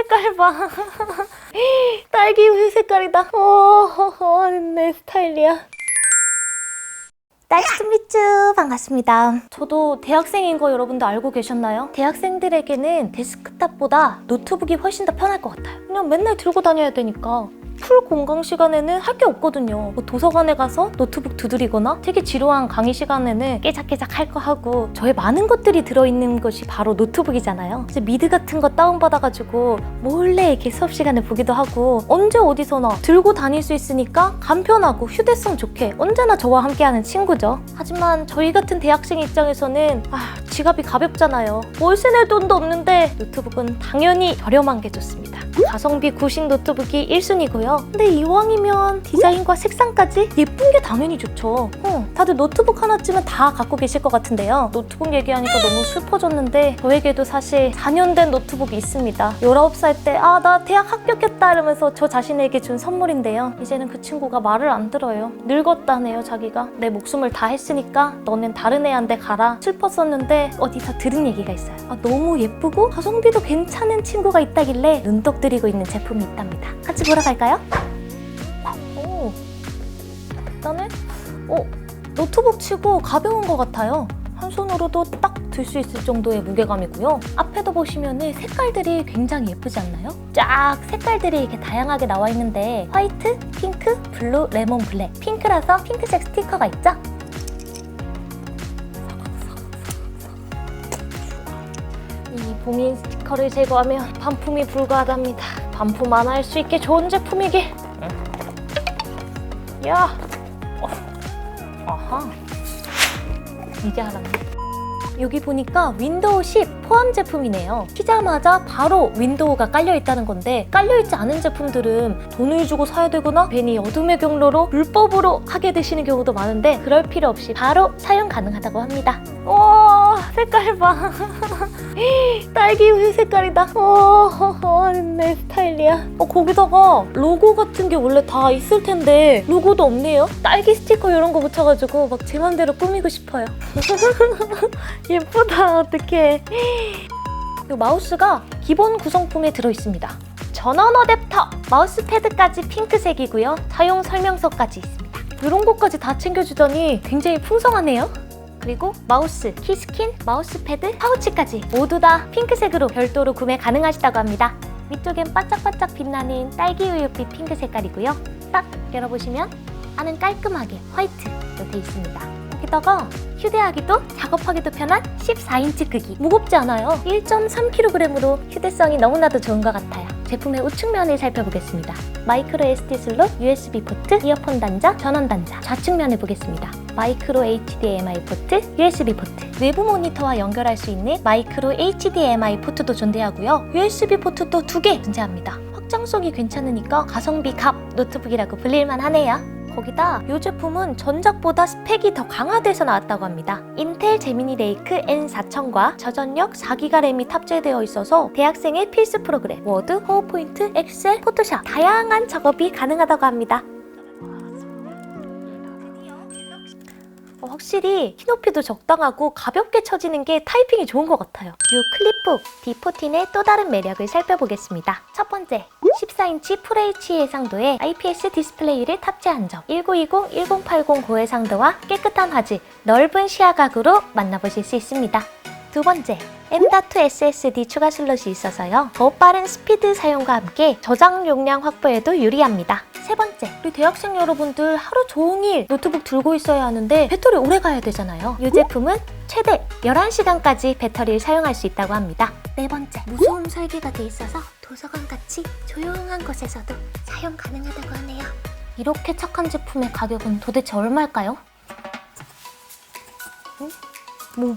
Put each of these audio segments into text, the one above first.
색깔 봐. 딸기 우유 색깔이다. 오, 내 스타일이야. 나이스 미츠 반갑습니다. 저도 대학생인 거 여러분도 알고 계셨나요? 대학생들에게는 데스크탑보다 노트북이 훨씬 더 편할 것 같아요. 그냥 맨날 들고 다녀야 되니까. 풀 공강 시간에는 할 게 없거든요. 뭐 도서관에 가서 노트북 두드리거나 되게 지루한 강의 시간에는 깨작깨작 할 거 하고 저의 많은 것들이 들어있는 것이 바로 노트북이잖아요. 이제 미드 같은 거 다운받아가지고 몰래 이렇게 수업 시간에 보기도 하고 언제 어디서나 들고 다닐 수 있으니까 간편하고 휴대성 좋게 언제나 저와 함께하는 친구죠. 하지만 저희 같은 대학생 입장에서는 아, 지갑이 가볍잖아요. 월세 낼 돈도 없는데 노트북은 당연히 저렴한 게 좋습니다. 가성비 구식 노트북이 1순위고요. 근데 이왕이면 디자인과 색상까지 예쁜 게 당연히 좋죠. 어, 다들 노트북 하나쯤은 다 갖고 계실 것 같은데요. 노트북 얘기하니까 너무 슬퍼졌는데 저에게도 사실 4년 된 노트북이 있습니다. 19살 때 아 나 대학 합격했다 이러면서 저 자신에게 준 선물인데요. 이제는 그 친구가 말을 안 들어요. 늙었다네요 자기가. 내 목숨을 다 했으니까 너는 다른 애한테 가라. 슬펐었는데 어디서 들은 얘기가 있어요. 아, 너무 예쁘고 가성비도 괜찮은 친구가 있다길래 눈독 들이 고 있는 제품이 있답니다. 같이 보러 갈까요? 오, 일단은 오 노트북 치고 가벼운 것 같아요. 한 손으로도 딱 들 수 있을 정도의 무게감이고요. 앞에도 보시면은 색깔들이 굉장히 예쁘지 않나요? 쫙 색깔들이 이렇게 다양하게 나와 있는데 화이트, 핑크, 블루, 레몬, 블랙. 핑크라서 핑크색 스티커가 있죠? 이 봉인 스티커를 제거하면 반품이 불가하답니다. 반품 안 할 수 있게 좋은 제품이길. 야, 어. 아하. 이제 알았네. 여기 보니까 윈도우 10 포함 제품이네요. 키자마자 바로 윈도우가 깔려 있다는 건데 깔려 있지 않은 제품들은 돈을 주고 사야 되거나 괜히 어둠의 경로로 불법으로 하게 되시는 경우도 많은데 그럴 필요 없이 바로 사용 가능하다고 합니다. 와 색깔 봐. 딸기 우유 색깔이다. 오, 내 스타일이야. 어, 거기다가 로고 같은 게 원래 다 있을 텐데 로고도 없네요. 딸기 스티커 이런 거 붙여가지고 막 제 맘대로 꾸미고 싶어요. 예쁘다. 어떡해. 이 마우스가 기본 구성품에 들어있습니다. 전원 어댑터, 마우스 패드까지 핑크색이고요. 사용 설명서까지 있습니다. 이런 것까지 다 챙겨주더니 굉장히 풍성하네요. 그리고 마우스, 키스킨, 마우스 패드, 파우치까지 모두 다 핑크색으로 별도로 구매 가능하시다고 합니다. 위쪽엔 반짝반짝 빛나는 딸기 우유빛 핑크 색깔이고요. 딱 열어보시면 안은 깔끔하게 화이트로 되어 있습니다. 여기다가 휴대하기도 작업하기도 편한 14인치 크기. 무겁지 않아요. 1.3kg으로 휴대성이 너무나도 좋은 것 같아요. 제품의 우측면을 살펴보겠습니다. 마이크로 SD 슬롯, USB 포트, 이어폰 단자, 전원 단자. 좌측면을 보겠습니다. 마이크로 HDMI 포트, USB 포트. 외부 모니터와 연결할 수 있는 마이크로 HDMI 포트도 존재하고요. USB 포트도 두 개 존재합니다. 확장성이 괜찮으니까 가성비 갑 노트북이라고 불릴만 하네요 거기다 이 제품은 전작보다 스펙이 더 강화돼서 나왔다고 합니다. 인텔 제미니 레이크 N4000과 저전력 4기가 램이 탑재되어 있어서 대학생의 필수 프로그램 워드, 파워포인트, 엑셀, 포토샵 다양한 작업이 가능하다고 합니다. 어, 확실히 키높이도 적당하고 가볍게 쳐지는 게 타이핑이 좋은 것 같아요. 이 클립북 D14의 또 다른 매력을 살펴보겠습니다. 첫 번째, 14인치 FHD 해상도에 IPS 디스플레이를 탑재한 점 1920, 1080 고해상도와 깨끗한 화질, 넓은 시야각으로 만나보실 수 있습니다. 두 번째, M.2 SSD 추가 슬롯이 있어서요. 더 빠른 스피드 사용과 함께 저장 용량 확보에도 유리합니다. 세 번째, 우리 대학생 여러분들 하루 종일 노트북 들고 있어야 하는데 배터리 오래 가야 되잖아요. 이 제품은 최대 11시간까지 배터리를 사용할 수 있다고 합니다. 네 번째, 무소음 설계가 돼 있어서 도서관 같이 조용한 곳에서도 사용 가능하다고 하네요. 이렇게 착한 제품의 가격은 도대체 얼마일까요? 응? 뭐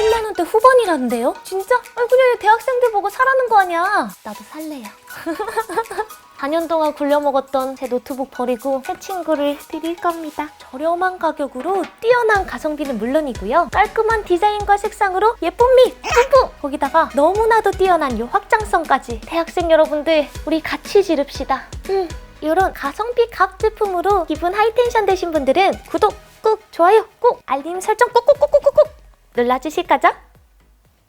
20만 원대 후반이란데요? 진짜? 아이 그냥 대학생들 보고 사라는 거 아니야? 나도 살래요. 4년 동안 굴려먹었던 제 노트북 버리고 새 친구를 드릴 겁니다. 저렴한 가격으로 뛰어난 가성비는 물론이고요. 깔끔한 디자인과 색상으로 예쁨미 뿜뿜! 거기다가 너무나도 뛰어난 이 확장성까지 대학생 여러분들 우리 같이 지릅시다. 음, 이런 가성비 값 제품으로 기분 하이텐션 되신 분들은 구독 꾹, 좋아요 꾹, 알림 설정 꾹꾹꾹꾹꾹 눌러주실 거죠?